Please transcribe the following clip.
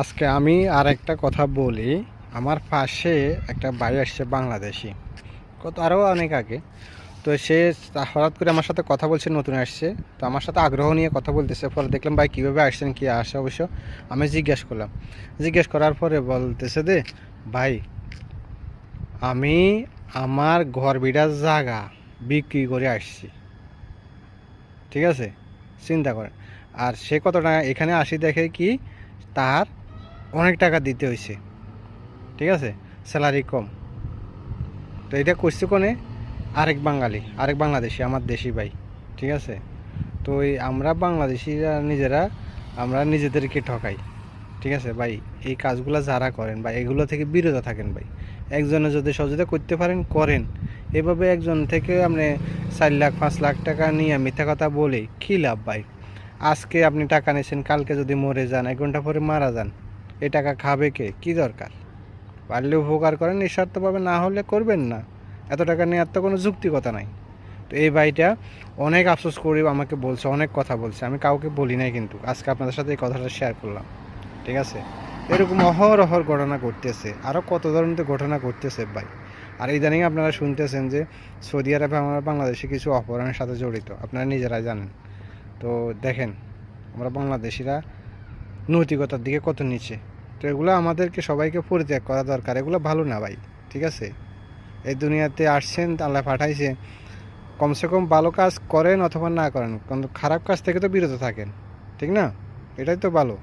আজকে আমি আর একটা কথা বলি। আমার পাশে একটা ভাই আসছে বাংলাদেশি। কত আরও অনেক আগে। তো সে হঠাৎ করে আমার সাথে কথা বলছে, নতুন আসছে। তো আমার সাথে আগ্রহ নিয়ে কথা বলতেছে। পরে দেখলাম, ভাই, কীভাবে আসছেন? কী আসে অবশ্য? আমি জিজ্ঞেস করলাম। জিজ্ঞেস করার পরে বলতেছে দে ভাই, আমি আমার ঘর বিড়ার জায়গা বিক্রি করে আসছি। ঠিক আছে? চিন্তা করেন। আর সে কতটা এখানে আসি দেখে কি তার অনেক টাকা দিতে হয়েছে ঠিক আছে? স্যালারি কম। তো এটা করছে কোনে? আরেক বাঙালি, আরেক বাংলাদেশি, আমার দেশি ভাই। ঠিক আছে? তো এই আমরা বাংলাদেশিরা নিজেরা, আমরা নিজেদেরকে ঠকাই। ঠিক আছে ভাই? এই কাজগুলো যারা করেন বা এগুলো থেকে বিরত থাকেন ভাই। একজনে যদি সহযোগিতা করতে পারেন, করেন। এভাবে একজন থেকে আপনি চার লাখ, পাঁচ লাখ টাকা নিয়ে মিথ্যা কথা বলে কী লাভ ভাই? আজকে আপনি টাকা নিয়েছেন, কালকে যদি মরে যান, এক ঘণ্টা পরে মারা যান। এই টাকা খাবে কে? কি দরকার? পারলে উপকার করেন নিঃস্বার্থভাবে না হলে করবেন না। এত টাকা নেওয়ার তো কোনো যুক্তিকতা নাই। তো এই ভাইটা অনেক আফসোস করে আমাকে বলছে, অনেক কথা বলছে। আমি কাউকে বলি নাই কিন্তু, আজকে আপনাদের সাথে এই কথাটা শেয়ার করলাম। ঠিক আছে? এরকম অহরহর ঘটনা ঘটতেছে আরও কত ধরনের ঘটনা ঘটতেছে ভাই। আর ইদানিং আপনারা শুনতেছেন যে সৌদি আরবে আমরা বাংলাদেশে কিছু অপহরণের সাথে জড়িত, আপনারা নিজেরাই জানেন। তো দেখেন, আমরা বাংলাদেশিরা নৈতিকতার দিকে কত নিচে? তো এগুলো আমাদেরকে সবাইকে পরিত্যাগ করা দরকার। এগুলো ভালো না ভাই, ঠিক আছে? এই দুনিয়াতে আসছেন, আল্লাহ পাঠাইছে, কমসে কম ভালো কাজ করেন অথবা না করেন, কিন্তু খারাপ কাজ থেকে তো বিরত থাকেন, ঠিক না? এটাই তো ভালো।